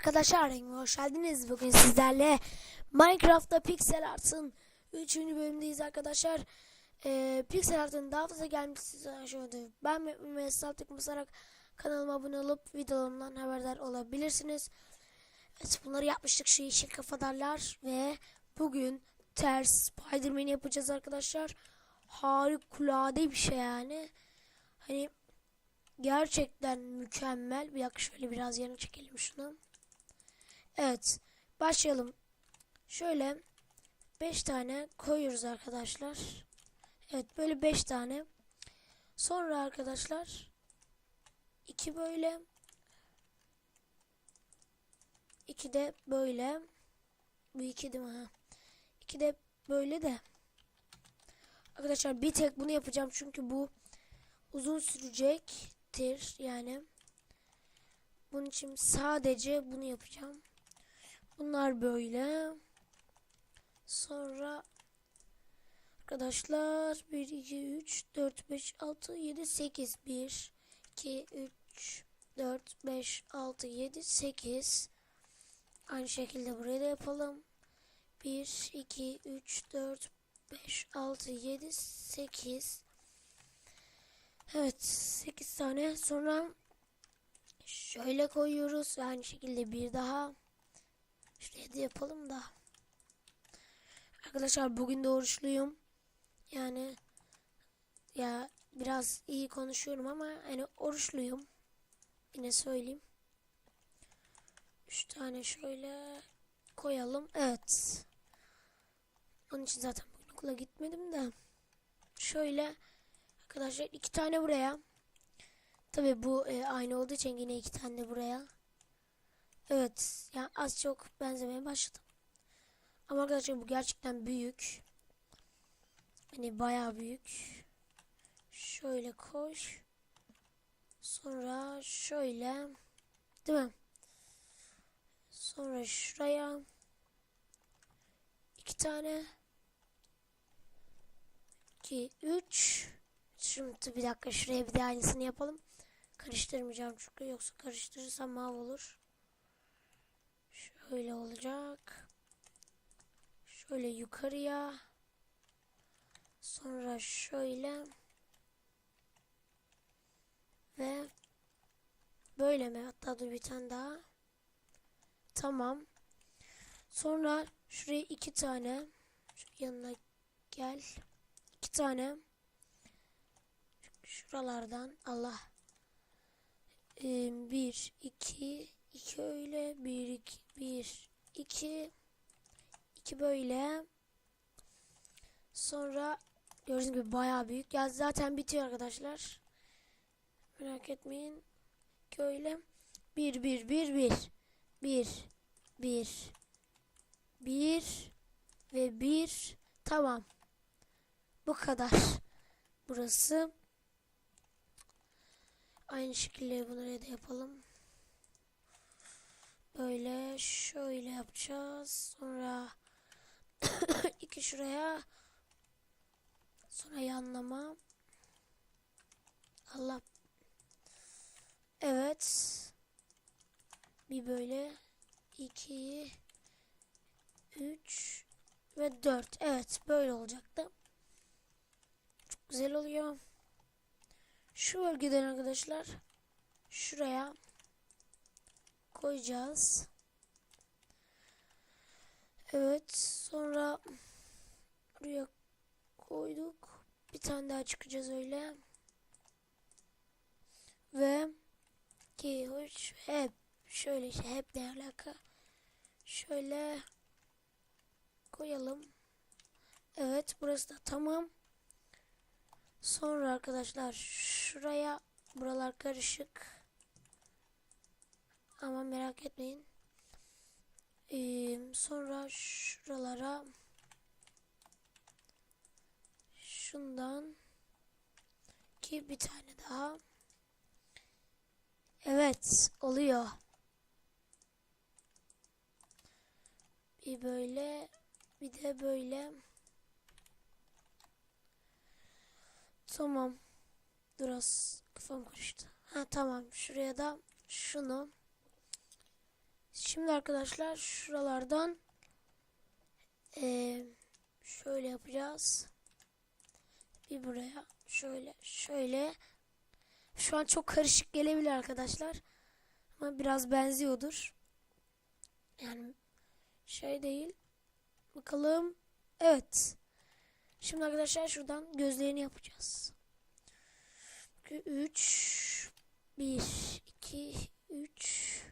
arkadaşlar, hoş geldiniz. Bugün sizlerle Minecraft'ta Pixel Art'ın 3. bölümündeyiz arkadaşlar. Ee, Pixel Art'ın daha fazla gelmesi size şöyle. Ben ve Saltık basarak kanalıma abone olup videolarımdan haberdar olabilirsiniz. Evet, bunları yapmıştık şu yeşil kafadarlar ve bugün ters Spiderman yapacağız arkadaşlar. Harikulade bir şey yani. Hani Gerçekten mükemmel. Bir dakika şöyle biraz yana çekelim şunu. Evet. Başlayalım. Şöyle 5 tane koyuyoruz arkadaşlar. Evet böyle 5 tane. Sonra arkadaşlar 2 böyle 2 de böyle bu 2 değil mi ha? 2 de böyle de Arkadaşlar bir tek bunu yapacağım çünkü bu uzun sürecek tir yani. Bunun için sadece bunu yapacağım. Bunlar böyle. Sonra arkadaşlar 1 2 3 4 5 6 7 8 1 2 3 4 5 6 7 8 Aynı şekilde buraya da yapalım. 1 2 3 4 5 6 7 8 Evet 8 tane. Sonra şöyle koyuyoruz aynı şekilde bir daha şuraya da yapalım da. Arkadaşlar bugün de oruçluyum yani ya biraz iyi konuşuyorum ama hani oruçluyum. Yine söyleyeyim. 3 tane şöyle koyalım. Evet. Onun için zaten bugün okula gitmedim de. Şöyle Arkadaşlar iki tane buraya. Tabi bu e, aynı olduğu için yine iki tane de buraya. Evet. Yani az çok benzemeye başladım. Ama arkadaşlar bu gerçekten büyük. Hani bayağı büyük. Şöyle koş. Sonra şöyle. Değil mi? Sonra şuraya. iki tane. 2, 3 Şimdi bir dakika şuraya bir de aynısını yapalım. Karıştırmayacağım çünkü yoksa karıştırırsam mahvolur. Şöyle olacak. Şöyle yukarıya. Sonra şöyle. Ve böyle mi? Hatta dur bir tane daha. Tamam. Sonra şuraya iki tane. Şu yanına gel. İki tane. Şuralardan Allah. Ee, bir, iki, iki öyle. Bir, iki, bir, iki. iki böyle. Sonra gördüğünüz gibi bayağı büyük. Ya zaten bitiyor arkadaşlar. Merak etmeyin. Köyle. Bir, bir, bir, bir. Bir, bir, bir ve bir. Tamam. Bu kadar. Burası. Aynı şekilde bunları da yapalım. Böyle şöyle yapacağız. Sonra iki şuraya. Sonra yanlama. Allah. Evet. Bir böyle. iki, üç ve dört. Evet böyle olacaktı. Çok güzel oluyor. Şu bölgeden arkadaşlar şuraya koyacağız. Evet sonra buraya koyduk. Bir tane daha çıkacağız öyle. Ve ki hoş hep şöyle işte hep ne alaka. Şöyle koyalım. Evet burası da tamam. Sonra arkadaşlar şuraya buralar karışık. Ama merak etmeyin. Ee, sonra şuralara şundan ki bir tane daha. Evet oluyor. Bir böyle bir de böyle. Tamam. Biraz kafam karıştı. Ha tamam. Şuraya da şunu Şimdi arkadaşlar şuralardan eee, şöyle yapacağız. Bir buraya şöyle şöyle. Şu an çok karışık gelebilir arkadaşlar. Ama biraz benziyordur. Yani şey değil. Bakalım. Evet. Şimdi arkadaşlar şuradan gözlerini yapacağız. 3 1 2 3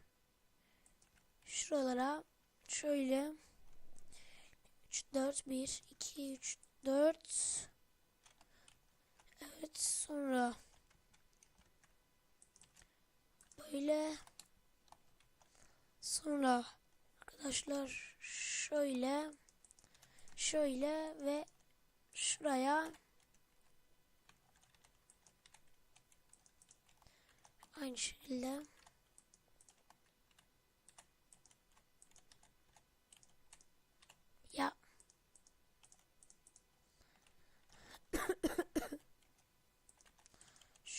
Şuralara şöyle 3 4 1 2 3 4 Evet sonra böyle. Sonra arkadaşlar şöyle şöyle ve şuraya. Aynı şekilde ya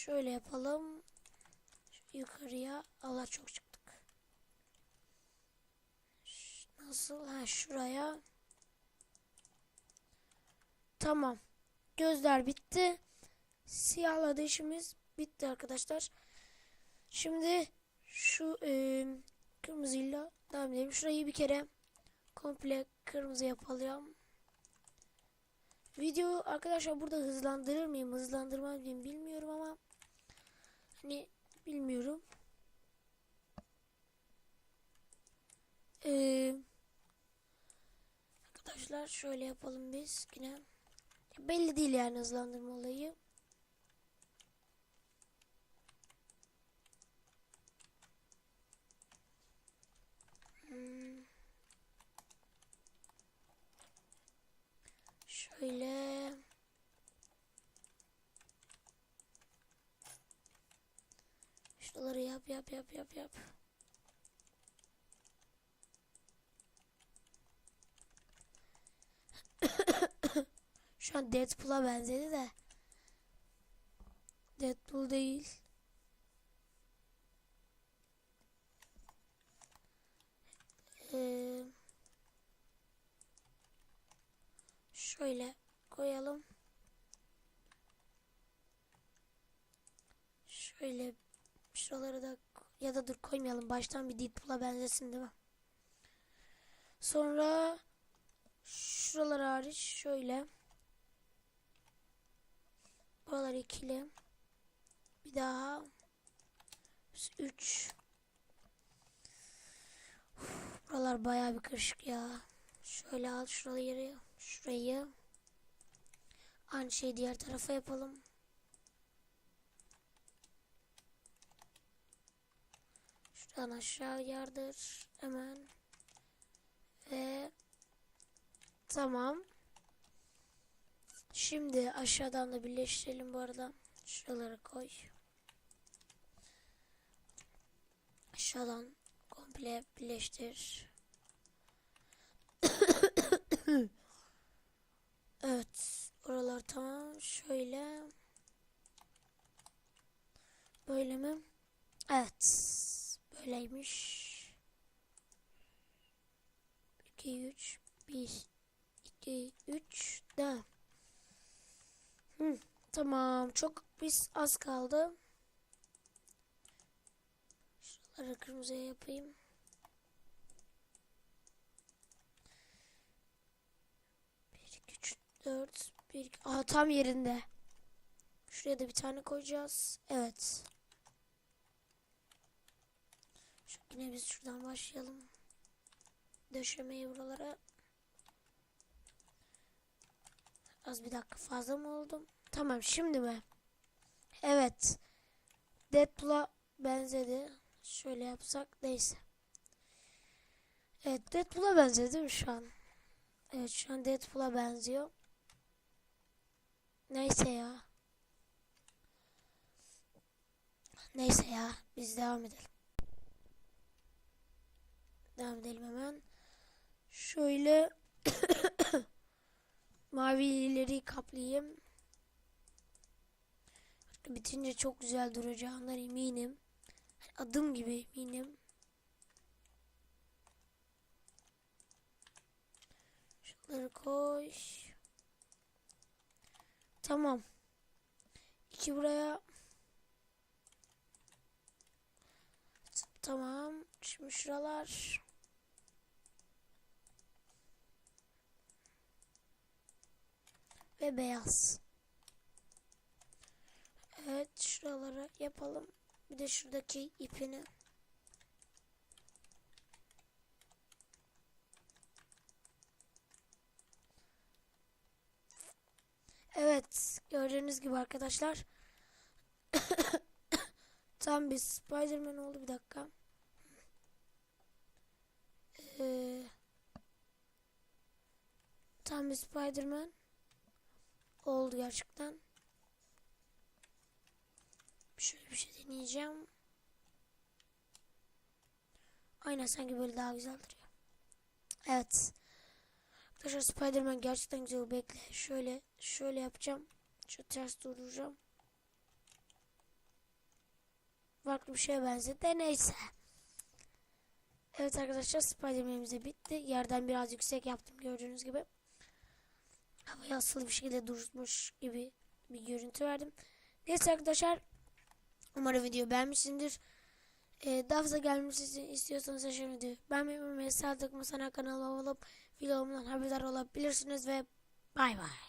şöyle yapalım yukarıya Allah çok çıktık nasıl ha şuraya Tamam. Gözler bitti. Siyahladı işimiz bitti arkadaşlar. Şimdi şu e, kırmızıyla devam edelim. Şurayı bir kere komple kırmızı yapalım. Video arkadaşlar burada hızlandırır mıyım, hızlandırmaz mıyım bilmiyorum ama hani bilmiyorum. Ee, arkadaşlar şöyle yapalım biz yine. Belli değil yani hızlandırma olayı. Hmm. Şöyle. Şuraları yap yap yap yap yap. Şu an Deadpool'a benzedi de. Deadpool değil. Ee, şöyle koyalım. Şöyle şuraları da ya da dur koymayalım. Baştan bir Deadpool'a benzesin değil mi? Sonra şuralar hariç şöyle. Buralar ikili. Bir daha. 3. Buralar bayağı bir karışık ya. Şöyle al şuraları. Şurayı. Aynı şeyi diğer tarafa yapalım. Şuradan aşağı yardır. Hemen. Ve tamam. Şimdi aşağıdan da birleştirelim bu arada. Şuralara koy. Aşağıdan komple birleştir. evet. Oralar tamam. Şöyle. Böyle mi? Evet. Böyleymiş. 2 3 1 2 3 devam. Hı, tamam. Çok biz az kaldı. Şuraları kırmızıya yapayım. Bir, iki, dört, bir, iki. Tam yerinde. Şuraya da bir tane koyacağız. Evet. Şu, yine biz şuradan başlayalım. Döşemeyi buralara. Az bir dakika fazla mı oldum? Tamam şimdi mi? Evet. Deadpool'a benzedi. Şöyle yapsak neyse. Evet Deadpool'a benzedi değil mi şu an? Evet şu an Deadpool'a benziyor. Neyse ya. Neyse ya biz devam edelim. Devam edelim hemen. Şöyle mavileri kaplayayım. Bitince çok güzel duracağından eminim. Hani adım gibi eminim. Şunları koş. Tamam. İki buraya. Tamam. Şimdi şuralar. Ve beyaz. Evet şuraları yapalım. Bir de şuradaki ipini. Evet gördüğünüz gibi arkadaşlar. Tam bir Spiderman oldu bir dakika. Ee, tam bir Spiderman oldu gerçekten. Şöyle bir şey deneyeceğim. Aynen sanki böyle daha güzel duruyor. Evet. Arkadaşlar Spiderman gerçekten güzel. Bekle. Şöyle şöyle yapacağım. Şu ters duracağım. Farklı bir şeye benzedi. Neyse. Evet arkadaşlar Spiderman'imiz de bitti. Yerden biraz yüksek yaptım gördüğünüz gibi. Havaya asılı bir şekilde durmuş gibi bir görüntü verdim. Neyse arkadaşlar. Umarım video beğenmişsindir. Ee, daha fazla gelmesini istiyorsanız aşağı videoyu beğenmeyi unutmayın. Sağ tıkla sana kanalıma olup videomdan haberdar olabilirsiniz ve bay bay.